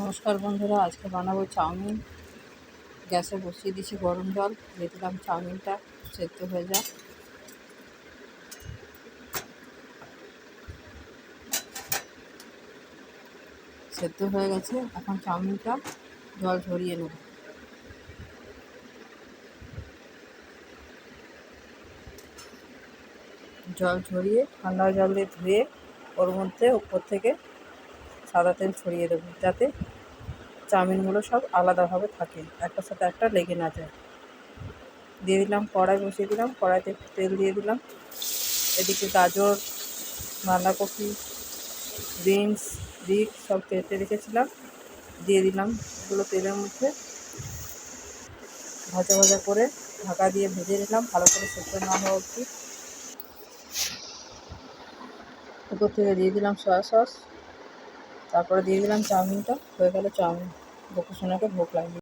নমস্কার বন্ধুরা, আজকে বানাবো চাউমিন। গ্যাসে বসিয়ে দিয়েছি গরম জল। দিয়ে দিলাম চাউমিনটা, সেদ্ধ হয়ে যাক। সেদ্ধ হয়ে গেছে, এখন চাউমিনটা জল ঝরিয়ে নেব। জল ঝরিয়ে ঠান্ডা জল দিয়ে ধুয়ে, ওর মধ্যে উপর থেকে সাদা তেল ছড়িয়ে দেবো, যাতে চাউমিনগুলো সব আলাদাভাবে থাকে, একটার সাথে একটা লেগে না যায়। দিয়ে দিলাম কড়াই বসিয়ে দিলাম, কড়াইতে তেল দিয়ে দিলাম। এদিকে গাজর, বাঁধাকপি, বিনস, বিট সব কেটে রেখেছিলাম। দিয়ে দিলাম এগুলো তেলের মধ্যে। ভাজা ভাজা করে ঢাকা দিয়ে ভেজে নিলাম, ভালো করে সেদ্ধ না হওয়া অবধি। উপর থেকে দিয়ে দিলাম সয়া সস তারপরে দিয়ে দিলাম চাউমিনটা। হয়ে গেল চাউমিন। বকুসোনাকে ভোগ লাগিয়ে